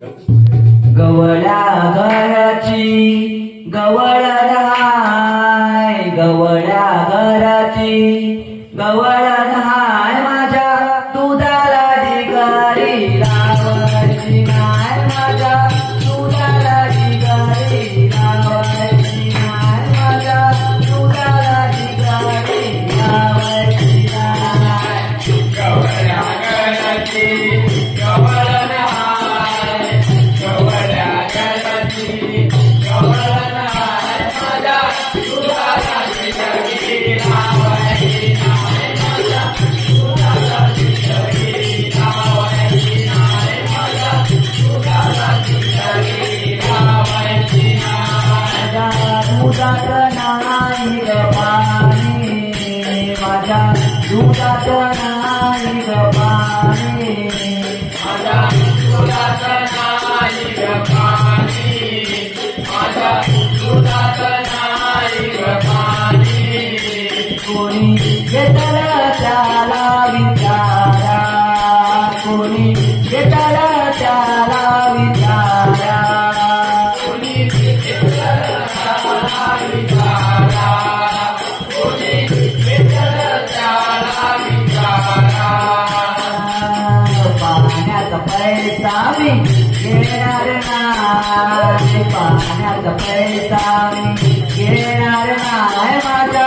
गवळ्या घराची गवळ राय गवळ्या घराची गवळ राय माझ्या दुधात नाही ग पाणी माझ्या दुधात नाही ग पाणी. कोणी घेतलं त्याला பழனிசாமி ஏனாரு நாய் பானாக பழனிசாமி ஏனாரு நாய் மாதா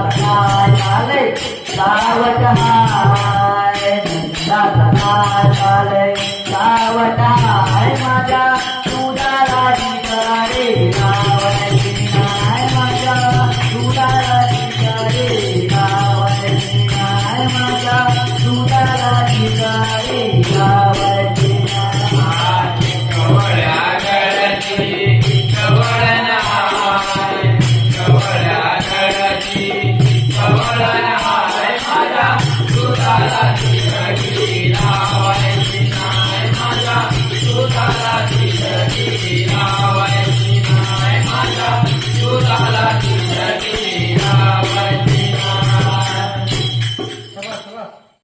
झाले सावट हाय झाले सावट हाय माझ्या Shri Shiva, Vaishnav, Mata, Yudha, Lakshmi.